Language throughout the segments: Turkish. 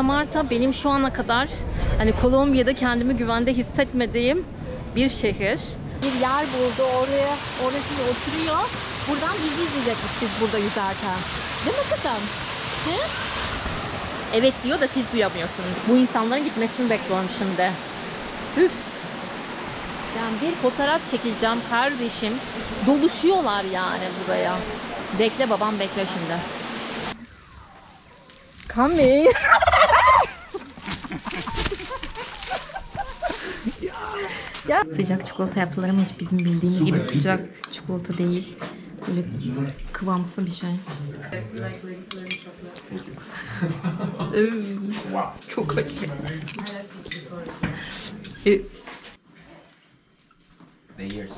Santa Marta benim şu ana kadar hani Kolombiya'da kendimi güvende hissetmediğim bir şehir. Bir yer buldu oraya, orasında oturuyor. Buradan bizi izleyecekmiş biz burada yüzerken. Değil mi kızım? Hı? Evet diyor da siz duyamıyorsunuz. Bu insanların gitmesini bekliyorum şimdi. Üf. Yani bir fotoğraf çekeceğim kardeşim. Doluşuyorlar yani buraya. Bekle babam bekle şimdi. Coming. ya. Sıcak çikolata yaptılar ama hiç bizim bildiğimiz gibi sıcak çikolata değil. Böyle kıvamsı bir şey. Çok acı.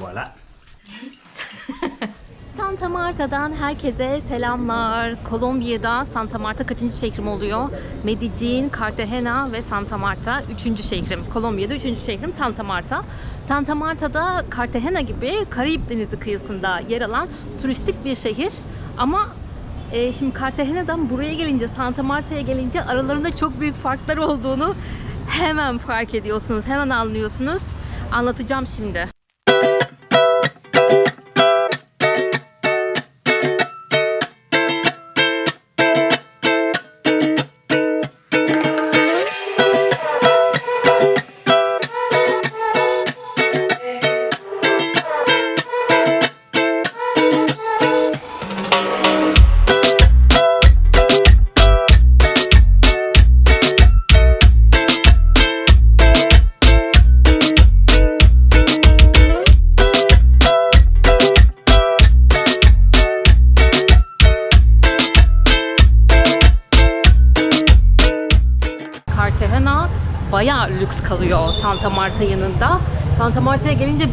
Voilà. Santa Marta'dan herkese selamlar. Kolombiya'da Santa Marta kaçıncı şehrim oluyor? Medellin, Cartagena ve Santa Marta üçüncü şehrim. Kolombiya'da üçüncü şehrim Santa Marta. Santa Marta'da Cartagena gibi Karayip Denizi kıyısında yer alan turistik bir şehir. Ama e, şimdi Cartagena'dan buraya gelince, Santa Marta'ya gelince aralarında çok büyük farklar olduğunu hemen fark ediyorsunuz, hemen anlıyorsunuz. Anlatacağım şimdi.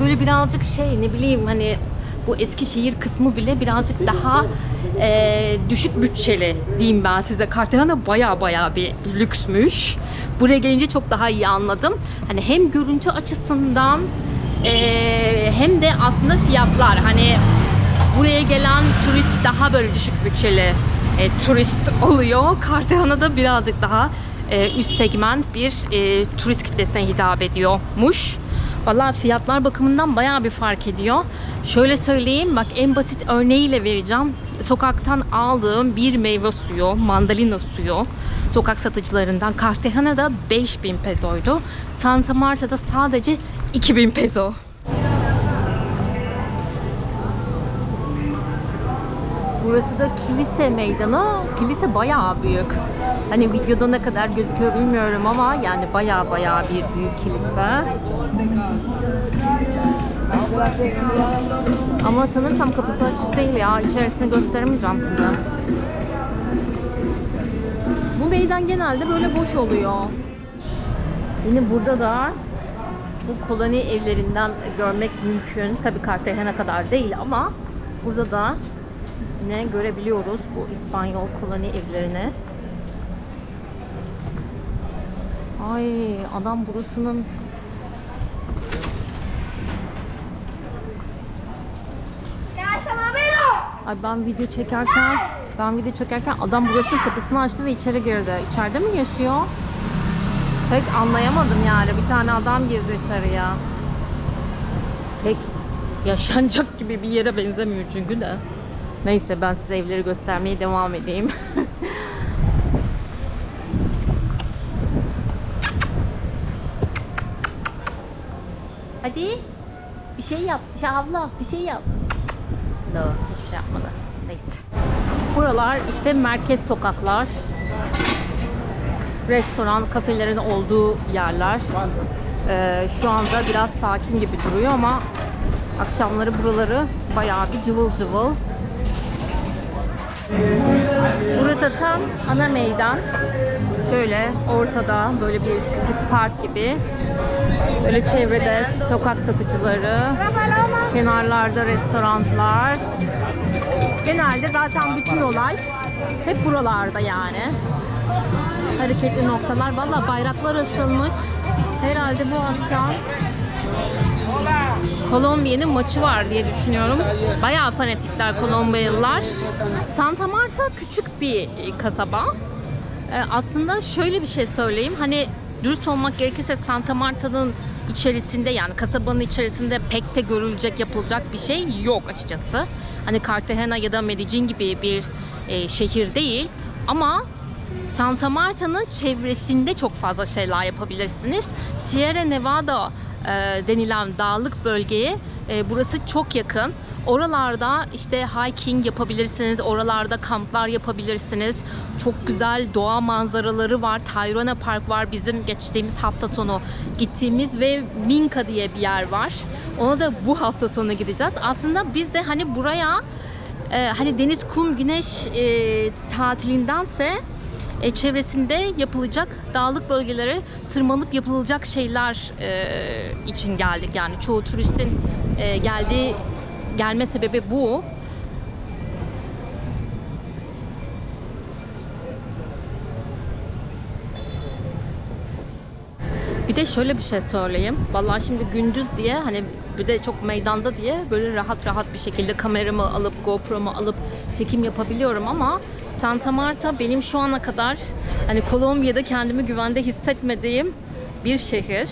Böyle birazcık şey ne bileyim hani bu eski şehir kısmı bile birazcık daha e, düşük bütçeli diyeyim ben size. Cartagena bayağı bayağı bir lüksmüş. Buraya gelince çok daha iyi anladım. Hani hem görüntü açısından e, hem de aslında fiyatlar hani buraya gelen turist daha böyle düşük bütçeli e, turist oluyor. Cartagena'da birazcık daha e, üst segment bir e, turist kitlesine hitap ediyormuş. Valla fiyatlar bakımından bayağı bir fark ediyor. Şöyle söyleyeyim bak en basit örneğiyle vereceğim. Sokaktan aldığım bir meyve suyu, mandalina suyu sokak satıcılarından Cartagena'da 5000 pesoydu. Santa Marta'da sadece 2000 peso. Burası da kilise meydanı. Kilise bayağı büyük. Hani videoda ne kadar gözüküyor bilmiyorum ama yani bayağı bayağı bir büyük kilise. Ama sanırsam kapısı açık değil ya. İçerisini gösteremeyeceğim size. Bu meydan genelde böyle boş oluyor. Yine burada da bu koloni evlerinden görmek mümkün. Tabii Cartagena kadar değil ama burada da yine görebiliyoruz bu İspanyol koloni evlerini. Ay adam burasının Ay ben video çekerken ben video çekerken adam burasının kapısını açtı ve içeri girdi. İçeride mi yaşıyor? Pek anlayamadım yani. Bir tane adam girdi içeriye. Pek yaşanacak gibi bir yere benzemiyor çünkü de. Neyse ben size evleri göstermeye devam edeyim. Hadi. Bir şey yap. Bir şey abla. Bir şey yap. No, hiçbir şey yapmadı. Neyse. Buralar işte merkez sokaklar. Restoran, kafelerin olduğu yerler. Ee, şu anda biraz sakin gibi duruyor ama akşamları buraları bayağı bir cıvıl cıvıl. Burası tam ana meydan. Şöyle ortada böyle bir küçük park gibi. Böyle çevrede sokak satıcıları, kenarlarda restoranlar. Genelde zaten bütün olay hep buralarda yani. Hareketli noktalar. Valla bayraklar asılmış. Herhalde bu akşam Kolombiya'nın maçı var diye düşünüyorum. Bayağı fanatikler Kolombiyalılar. Santa Marta küçük bir kasaba. Ee, aslında şöyle bir şey söyleyeyim. Hani dürüst olmak gerekirse Santa Marta'nın içerisinde yani kasabanın içerisinde pek de görülecek yapılacak bir şey yok açıkçası. Hani Cartagena ya da Medellin gibi bir e, şehir değil ama Santa Marta'nın çevresinde çok fazla şeyler yapabilirsiniz. Sierra Nevada e, denilen dağlık bölgeye e, burası çok yakın. Oralarda işte hiking yapabilirsiniz, oralarda kamplar yapabilirsiniz. Çok güzel doğa manzaraları var. Tayrona Park var bizim geçtiğimiz hafta sonu gittiğimiz ve Minka diye bir yer var. Ona da bu hafta sonu gideceğiz. Aslında biz de hani buraya e, hani deniz, kum, güneş e, tatilindense e, çevresinde yapılacak dağlık bölgelere tırmanıp yapılacak şeyler e, için geldik. Yani çoğu turistin e, geldiği gelme sebebi bu. Bir de şöyle bir şey söyleyeyim. Vallahi şimdi gündüz diye hani bir de çok meydanda diye böyle rahat rahat bir şekilde kameramı alıp GoPro'mu alıp çekim yapabiliyorum ama Santa Marta benim şu ana kadar hani Kolombiya'da kendimi güvende hissetmediğim bir şehir.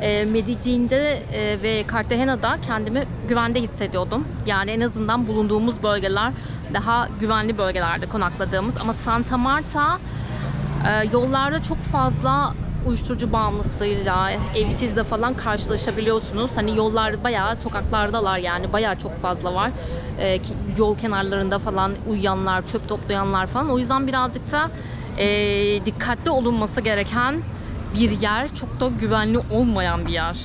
E, Medellin'de e, ve Cartagena'da kendimi güvende hissediyordum. Yani en azından bulunduğumuz bölgeler daha güvenli bölgelerde konakladığımız ama Santa Marta ee, yollarda çok fazla uyuşturucu bağımlısıyla, evsizle falan karşılaşabiliyorsunuz. Hani yollar bayağı sokaklardalar yani bayağı çok fazla var. Ki- yol kenarlarında falan uyuyanlar, çöp toplayanlar falan. O yüzden birazcık da e, dikkatli olunması gereken bir yer. Çok da güvenli olmayan bir yer.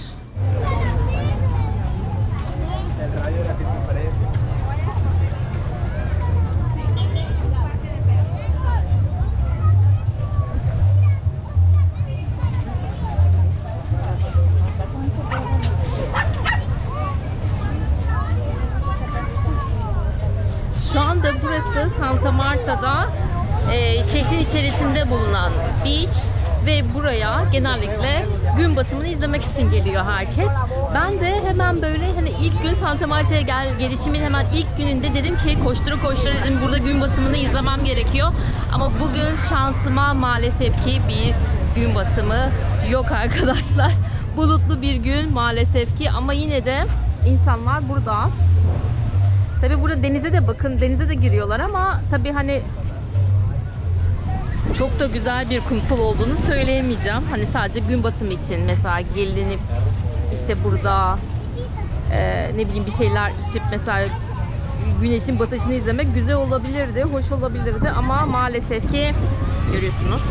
Şehrin içerisinde bulunan beach ve buraya genellikle gün batımını izlemek için geliyor herkes. Ben de hemen böyle hani ilk gün Santa Marta'ya gel gelişimin hemen ilk gününde dedim ki koştura koştura dedim burada gün batımını izlemem gerekiyor. Ama bugün şansıma maalesef ki bir gün batımı yok arkadaşlar. Bulutlu bir gün maalesef ki ama yine de insanlar burada. Tabi burada denize de bakın denize de giriyorlar ama tabi hani çok da güzel bir kumsal olduğunu söyleyemeyeceğim. Hani sadece gün batımı için mesela gelinip işte burada e, ne bileyim bir şeyler içip mesela güneşin batışını izlemek güzel olabilirdi, hoş olabilirdi ama maalesef ki görüyorsunuz.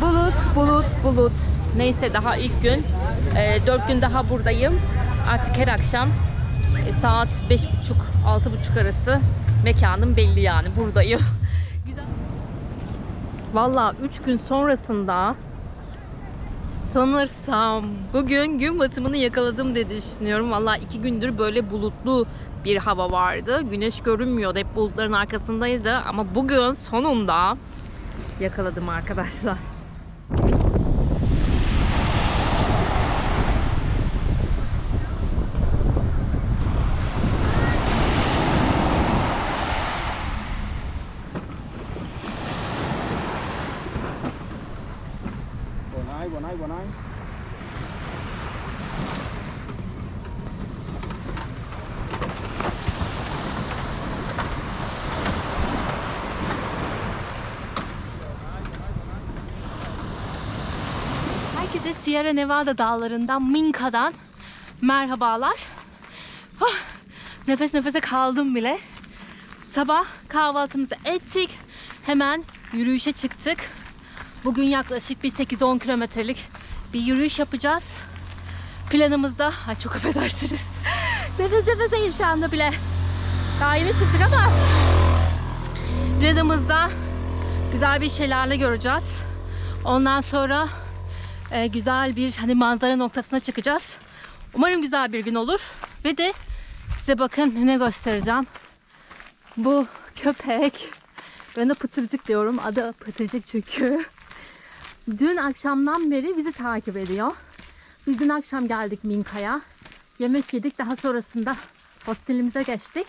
Bulut, bulut, bulut. Neyse daha ilk gün. E, 4 gün daha buradayım. Artık her akşam e, saat 5.30-6.30 arası mekanım belli yani buradayım. Valla 3 gün sonrasında sanırsam bugün gün batımını yakaladım diye düşünüyorum. Valla 2 gündür böyle bulutlu bir hava vardı. Güneş görünmüyordu. Hep bulutların arkasındaydı. Ama bugün sonunda yakaladım arkadaşlar. Sierra Nevada dağlarından, Minka'dan merhabalar. Ah, nefes nefese kaldım bile. Sabah kahvaltımızı ettik. Hemen yürüyüşe çıktık. Bugün yaklaşık bir 8-10 kilometrelik bir yürüyüş yapacağız. Planımızda, ay çok affedersiniz. nefes nefeseyim şu anda bile. Daha yeni çıktık ama planımızda güzel bir şelale göreceğiz. Ondan sonra e, güzel bir hani manzara noktasına çıkacağız. Umarım güzel bir gün olur. Ve de size bakın ne göstereceğim. Bu köpek. Ben de pıtırcık diyorum. Adı pıtırcık çünkü. Dün akşamdan beri bizi takip ediyor. Biz dün akşam geldik Minka'ya. Yemek yedik. Daha sonrasında hostelimize geçtik.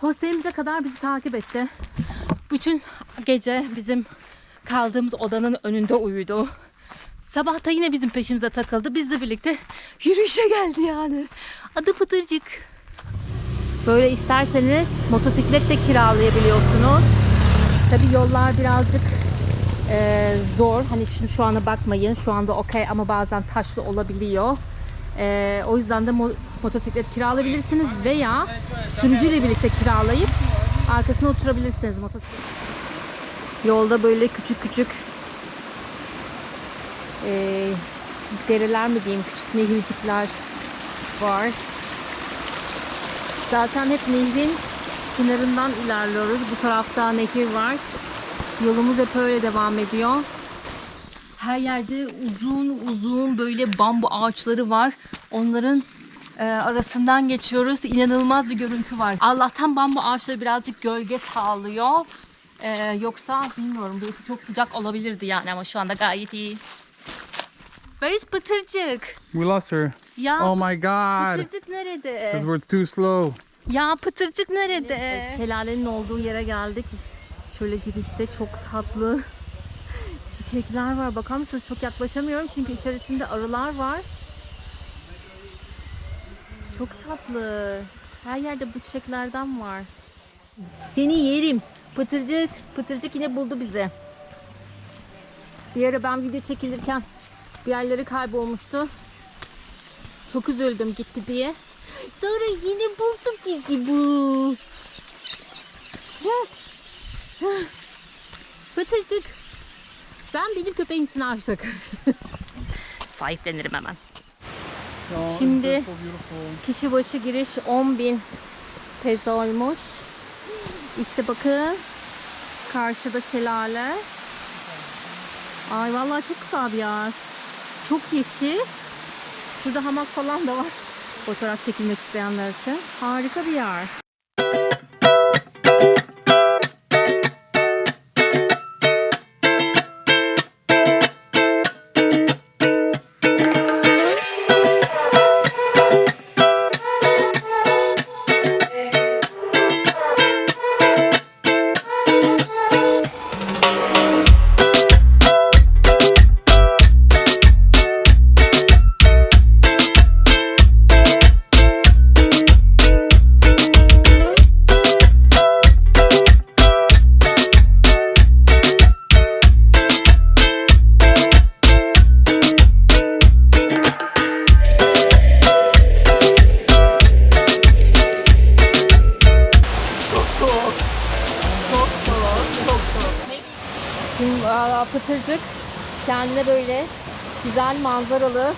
Hostelimize kadar bizi takip etti. Bütün gece bizim kaldığımız odanın önünde uyudu. Sabah da yine bizim peşimize takıldı. Biz de birlikte yürüyüşe geldi yani. Adı Pıtırcık. Böyle isterseniz motosiklet de kiralayabiliyorsunuz. Tabii yollar birazcık e, zor. Hani şu, şu ana bakmayın. Şu anda okey ama bazen taşlı olabiliyor. E, o yüzden de mo- motosiklet kiralayabilirsiniz veya sürücüyle birlikte kiralayıp arkasına oturabilirsiniz motosiklet. Yolda böyle küçük küçük e, dereler mi diyeyim, küçük nehircikler var. Zaten hep nehrin kenarından ilerliyoruz. Bu tarafta nehir var. Yolumuz hep öyle devam ediyor. Her yerde uzun uzun böyle bambu ağaçları var. Onların e, arasından geçiyoruz. İnanılmaz bir görüntü var. Allah'tan bambu ağaçları birazcık gölge sağlıyor. E, yoksa bilmiyorum çok sıcak olabilirdi yani ama şu anda gayet iyi. Where is Pıtırcık? We lost her. Ya Oh my god. Pıtırcık nerede? Because we're too slow. Ya Pıtırcık nerede? Şelalenin olduğu yere geldik. Şöyle girişte çok tatlı çiçekler var. Bakar mısınız? Çok yaklaşamıyorum çünkü içerisinde arılar var. Çok tatlı. Her yerde bu çiçeklerden var. Seni yerim. Pıtırcık. Pıtırcık yine buldu bizi. Bir ara ben video çekilirken bir yerleri kaybolmuştu. Çok üzüldüm gitti diye. Sonra yine buldu bizi bu. Pıtırcık. Sen benim köpeğimsin artık. Sahiplenirim hemen. Şimdi-. Kişi başı giriş 10.000 pesoymuş. İşte bakın. Karşıda şelale. Ay vallahi çok güzel bir yer. Çok yeşil. Şurada hamak falan da var. Fotoğraf çekilmek isteyenler için. Harika bir yer. Manzaralı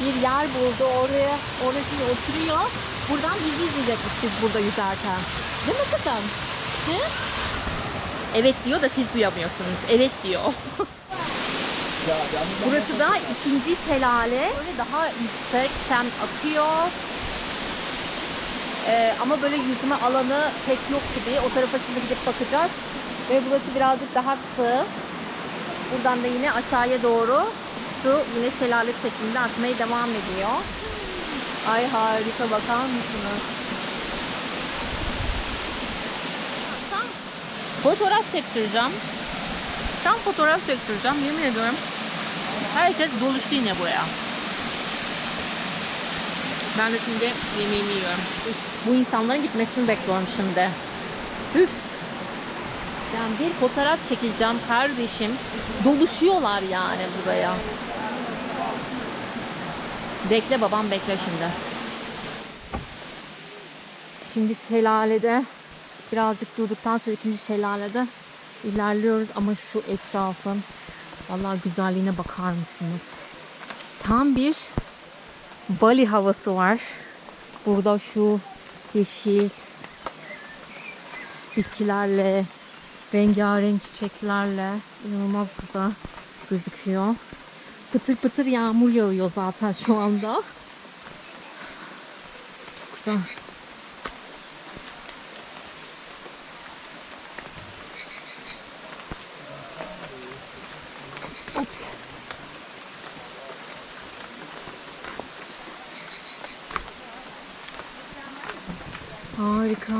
bir yer buldu. Oraya orası oturuyor. Buradan bizi izleyecekmiş biz burada yüzerken. Değil mi kızım? Hı? Evet diyor da siz duyamıyorsunuz. Evet diyor. Burası da ikinci şelale. Böyle daha yüksekten akıyor. Ee, ama böyle yüzme alanı pek yok gibi. O tarafa şimdi gidip bakacağız. Ve burası birazcık daha sığ. Buradan da yine aşağıya doğru su yine şelale şeklinde akmaya devam ediyor. Ay harika bakar mısınız? Tam fotoğraf çektireceğim. Tam fotoğraf çektireceğim yemin ediyorum. Herkes doluştu yine buraya. Ben de şimdi yemeğimi yiyorum. Bu insanların gitmesini bekliyorum şimdi. Üf. Yani bir fotoğraf çekeceğim kardeşim. Doluşuyorlar yani buraya. Bekle babam bekle şimdi. Şimdi şelalede birazcık durduktan sonra ikinci şelalede ilerliyoruz ama şu etrafın vallahi güzelliğine bakar mısınız? Tam bir Bali havası var. Burada şu yeşil bitkilerle, rengarenk çiçeklerle inanılmaz güzel gözüküyor. Pıtır pıtır yağmur yağıyor zaten şu anda. Çok güzel. Harika.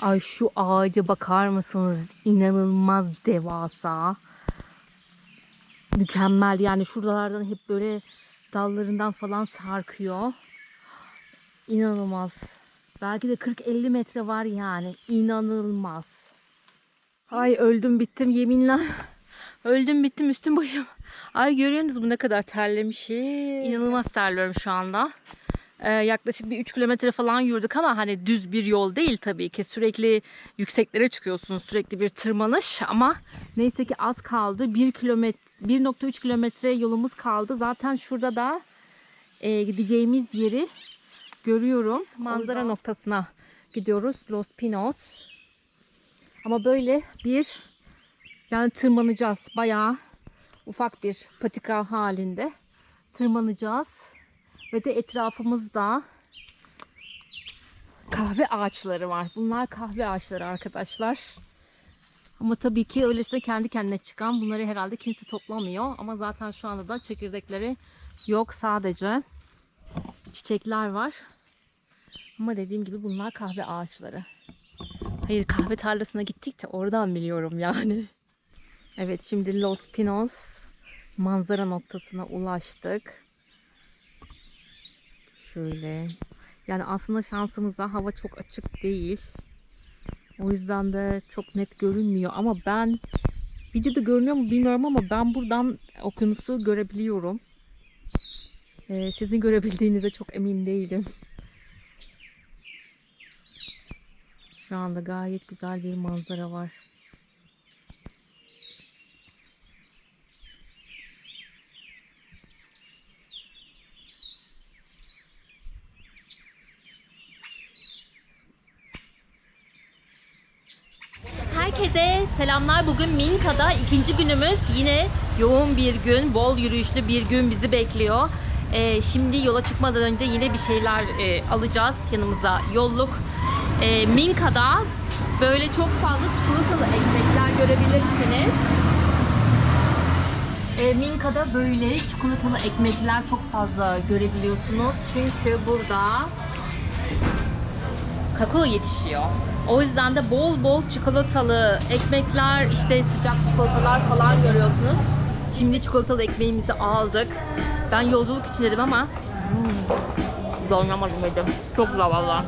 Ay şu ağaca bakar mısınız? İnanılmaz devasa. Mükemmel yani şuralardan hep böyle dallarından falan sarkıyor. İnanılmaz. Belki de 40-50 metre var yani. İnanılmaz. Ay öldüm bittim yeminle. öldüm bittim üstüm başım. Ay görüyorsunuz bu ne kadar terlemişim. İnanılmaz terliyorum şu anda. Ee, yaklaşık bir 3 kilometre falan yürüdük ama hani düz bir yol değil tabii ki. Sürekli yükseklere çıkıyorsunuz. Sürekli bir tırmanış ama neyse ki az kaldı. 1 kilometre 1.3 kilometre yolumuz kaldı. Zaten şurada da e, gideceğimiz yeri görüyorum. Manzara noktasına gidiyoruz. Los Pinos. Ama böyle bir yani tırmanacağız. Bayağı ufak bir patika halinde tırmanacağız. Ve de etrafımızda kahve ağaçları var. Bunlar kahve ağaçları arkadaşlar. Ama tabii ki öylesine kendi kendine çıkan bunları herhalde kimse toplamıyor. Ama zaten şu anda da çekirdekleri yok sadece çiçekler var. Ama dediğim gibi bunlar kahve ağaçları. Hayır kahve tarlasına gittik de oradan biliyorum yani. Evet şimdi Los Pinos manzara noktasına ulaştık. Şöyle. Yani aslında şansımıza hava çok açık değil. O yüzden de çok net görünmüyor ama ben videoda görünüyor mu bilmiyorum ama ben buradan okyanusu görebiliyorum. Ee, sizin görebildiğinize çok emin değilim. Şu anda gayet güzel bir manzara var. Herkese selamlar. Bugün Minka'da ikinci günümüz. Yine yoğun bir gün, bol yürüyüşlü bir gün bizi bekliyor. Ee, şimdi yola çıkmadan önce yine bir şeyler e, alacağız yanımıza yolluk. Ee, Minka'da böyle çok fazla çikolatalı ekmekler görebilirsiniz. Ee, Minka'da böyle çikolatalı ekmekler çok fazla görebiliyorsunuz. Çünkü burada kakao yetişiyor. O yüzden de bol bol çikolatalı ekmekler, işte sıcak çikolatalar falan görüyorsunuz. Şimdi çikolatalı ekmeğimizi aldık. Ben yolculuk için dedim ama hmm, doyamadım dedim. Çok güzel valla.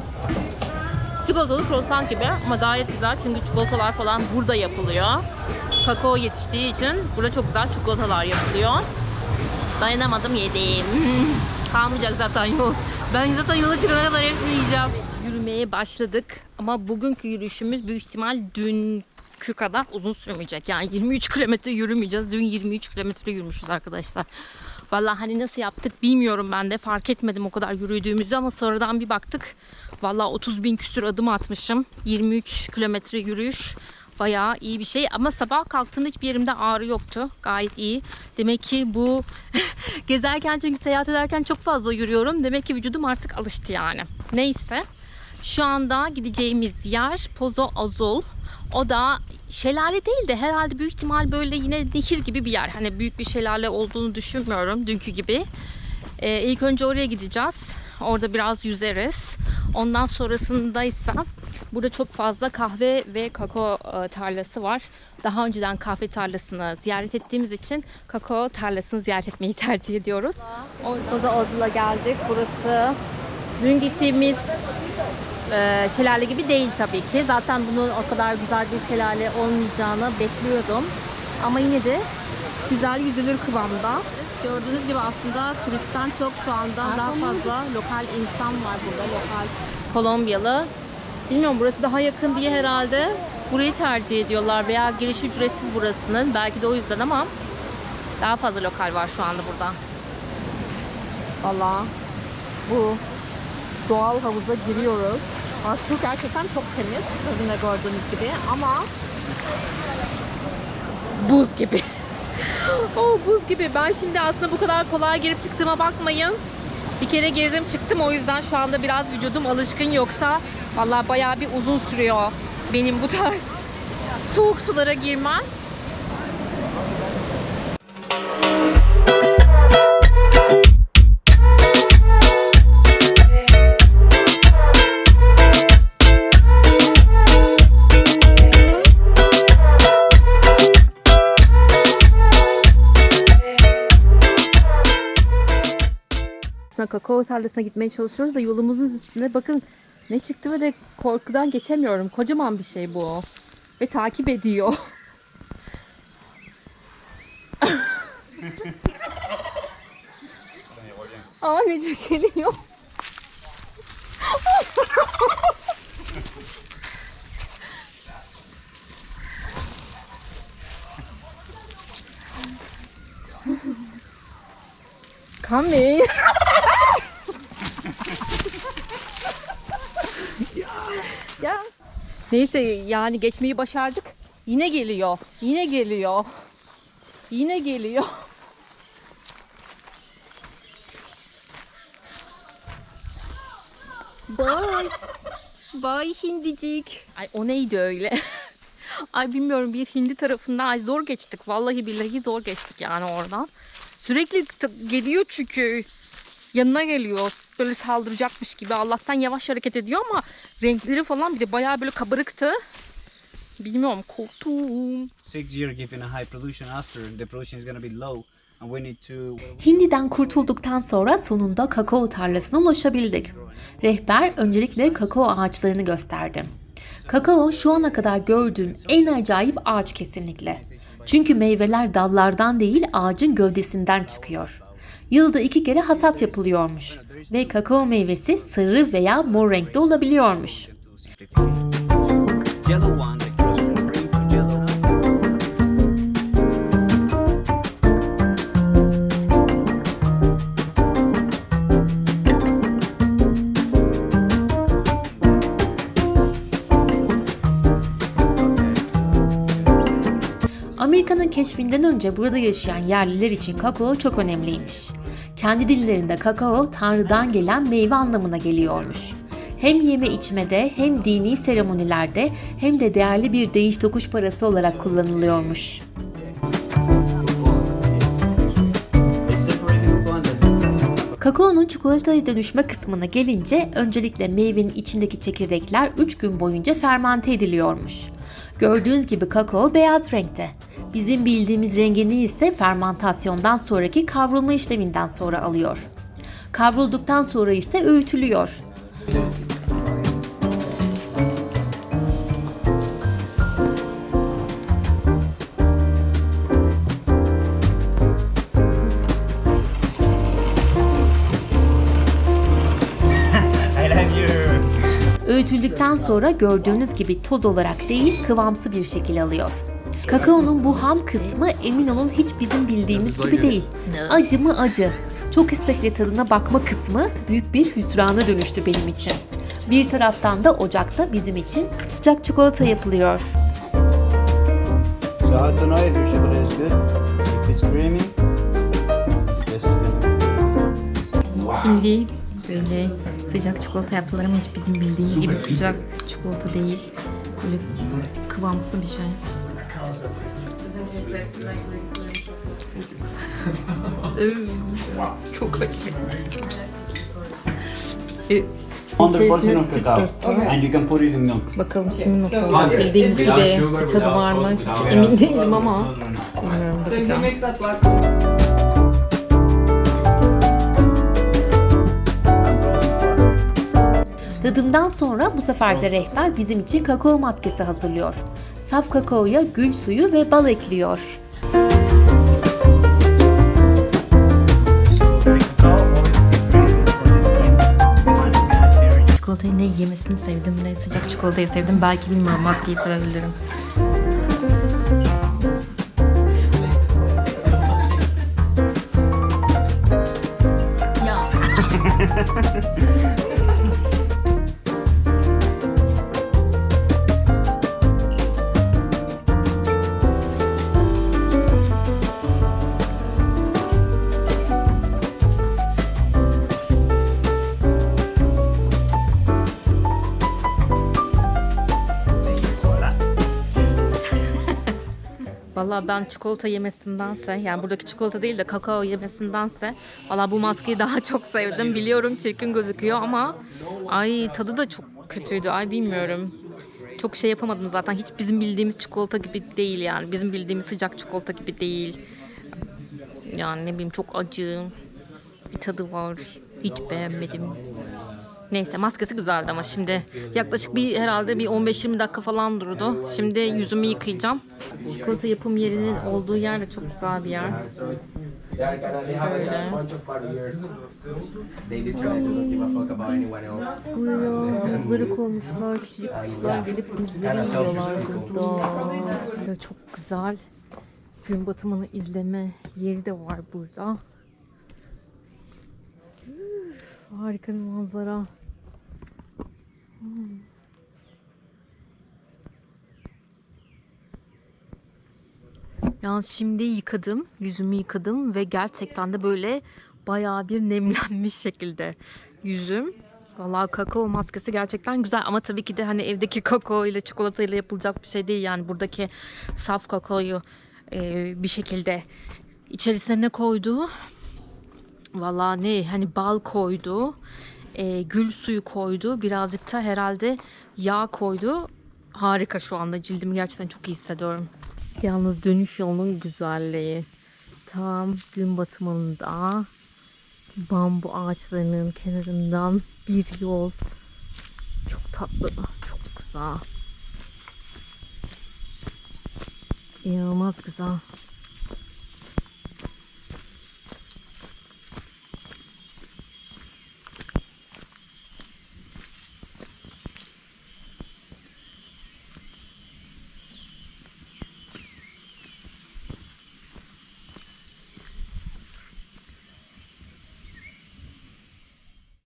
Çikolatalı croissant gibi ama gayet güzel çünkü çikolatalar falan burada yapılıyor. Kakao yetiştiği için burada çok güzel çikolatalar yapılıyor. Dayanamadım yedim. Kalmayacak zaten yol. Ben zaten yola çıkana kadar hepsini yiyeceğim. Yürümeye başladık ama bugünkü yürüyüşümüz büyük ihtimal dünkü kadar uzun sürmeyecek. Yani 23 kilometre yürümeyeceğiz. Dün 23 kilometre yürümüşüz arkadaşlar. Vallahi hani nasıl yaptık bilmiyorum ben de fark etmedim o kadar yürüdüğümüzü ama sonradan bir baktık. Vallahi 30 bin küsür adım atmışım. 23 kilometre yürüyüş. Bayağı iyi bir şey ama sabah kalktığımda hiçbir yerimde ağrı yoktu. Gayet iyi. Demek ki bu gezerken çünkü seyahat ederken çok fazla yürüyorum. Demek ki vücudum artık alıştı yani. Neyse. Şu anda gideceğimiz yer Pozo Azul. O da şelale değil de herhalde büyük ihtimal böyle yine nehir gibi bir yer. Hani büyük bir şelale olduğunu düşünmüyorum dünkü gibi. Ee, ilk önce oraya gideceğiz. Orada biraz yüzeriz. Ondan sonrasındaysa burada çok fazla kahve ve kakao e, tarlası var. Daha önceden kahve tarlasını ziyaret ettiğimiz için kakao tarlasını ziyaret etmeyi tercih ediyoruz. Pozo Azul'a geldik. Burası dün gittiğimiz e, şelale gibi değil tabii ki. Zaten bunun o kadar güzel bir şelale olmayacağını bekliyordum. Ama yine de güzel yüzülür kıvamda. Gördüğünüz gibi aslında turistten çok şu anda daha fazla lokal insan var burada. Lokal Kolombiyalı. Bilmiyorum burası daha yakın diye herhalde burayı tercih ediyorlar veya giriş ücretsiz burasının. Belki de o yüzden ama daha fazla lokal var şu anda burada. Valla bu doğal havuza giriyoruz. Aa, Su gerçekten çok temiz. Sizin de gördüğünüz gibi ama buz gibi. oh buz gibi. Ben şimdi aslında bu kadar kolay girip çıktığıma bakmayın. Bir kere girdim çıktım o yüzden şu anda biraz vücudum alışkın yoksa vallahi bayağı bir uzun sürüyor benim bu tarz soğuk sulara girmem. Kakao tarlasına gitmeye çalışıyoruz da yolumuzun üstünde bakın ne çıktı de korkudan geçemiyorum. Kocaman bir şey bu. Ve takip ediyor. Aa nece geliyor. Coming. ya. Neyse yani geçmeyi başardık. Yine geliyor. Yine geliyor. Yine geliyor. Bye. Bye hindicik. Ay o neydi öyle? Ay bilmiyorum bir hindi tarafından ay zor geçtik. Vallahi billahi zor geçtik yani oradan. Sürekli geliyor çünkü. Yanına geliyor. Böyle saldıracakmış gibi. Allah'tan yavaş hareket ediyor ama renkleri falan bir de bayağı böyle kabarıktı. Bilmiyorum korktum. six year given a high production after the production is going to be low Hindi'den kurtulduktan sonra sonunda kakao tarlasına ulaşabildik. Rehber öncelikle kakao ağaçlarını gösterdi. Kakao şu ana kadar gördüğüm en acayip ağaç kesinlikle. Çünkü meyveler dallardan değil ağacın gövdesinden çıkıyor. Yılda iki kere hasat yapılıyormuş ve kakao meyvesi sarı veya mor renkte olabiliyormuş. Amerika'nın keşfinden önce burada yaşayan yerliler için kakao çok önemliymiş. Kendi dillerinde kakao tanrıdan gelen meyve anlamına geliyormuş. Hem yeme içmede hem dini seremonilerde hem de değerli bir değiş tokuş parası olarak kullanılıyormuş. Kakaonun çikolataya dönüşme kısmına gelince öncelikle meyvenin içindeki çekirdekler 3 gün boyunca fermente ediliyormuş. Gördüğünüz gibi kakao beyaz renkte. Bizim bildiğimiz rengini ise fermantasyondan sonraki kavrulma işleminden sonra alıyor. Kavrulduktan sonra ise öğütülüyor. Öğütüldükten sonra gördüğünüz gibi toz olarak değil kıvamsı bir şekil alıyor. Kakaonun bu ham kısmı emin olun hiç bizim bildiğimiz gibi değil. Acı mı acı. Çok istekli tadına bakma kısmı büyük bir hüsrana dönüştü benim için. Bir taraftan da ocakta bizim için sıcak çikolata yapılıyor. Şimdi böyle sıcak çikolata yaptılar ama hiç bizim bildiğimiz gibi sıcak çikolata değil. Böyle kıvamsı bir şey. Çok acı. 100% of cacao and you can put it in milk Bakalım şimdi nasıl olacak. Bildiğim gibi tadı var mı? Hiç emin değilim ama bilmiyorum bakacağım. Tadımdan sonra bu sefer de rehber bizim için kakao maskesi hazırlıyor. Saf kakaoya gül suyu ve bal ekliyor. Çikolatayı ne yemesini sevdim ne sıcak çikolatayı sevdim. Belki bilmiyorum maskeyi sevebilirim. Ya. Valla ben çikolata yemesindense yani buradaki çikolata değil de kakao yemesindense valla bu maskeyi daha çok sevdim. Biliyorum çirkin gözüküyor ama ay tadı da çok kötüydü. Ay bilmiyorum. Çok şey yapamadım zaten. Hiç bizim bildiğimiz çikolata gibi değil yani. Bizim bildiğimiz sıcak çikolata gibi değil. Yani ne bileyim çok acı bir tadı var. Hiç beğenmedim. Neyse maskesi güzeldi ama şimdi yaklaşık bir herhalde bir 15-20 dakika falan durdu. Şimdi yüzümü yıkayacağım. Çikolata yapım yerinin olduğu yer de çok güzel bir yer. Else. Buraya buzları koymuşlar. Küçücük kuşlar gelip buzları yiyorlar burada. Böyle çok güzel gün batımını izleme yeri de var burada. Üf, Harika bir manzara. Hmm. Yalnız şimdi yıkadım, yüzümü yıkadım ve gerçekten de böyle bayağı bir nemlenmiş şekilde yüzüm. Vallahi kakao maskesi gerçekten güzel ama tabii ki de hani evdeki kakao ile çikolata ile yapılacak bir şey değil yani buradaki saf kakaoyu e, bir şekilde içerisine ne koydu? Vallahi ne hani bal koydu, e, gül suyu koydu, birazcık da herhalde yağ koydu. Harika şu anda cildimi gerçekten çok iyi hissediyorum. Yalnız dönüş yolunun güzelliği. Tam gün batımında bambu ağaçlarının kenarından bir yol. Çok tatlı, çok güzel. İnanılmaz güzel.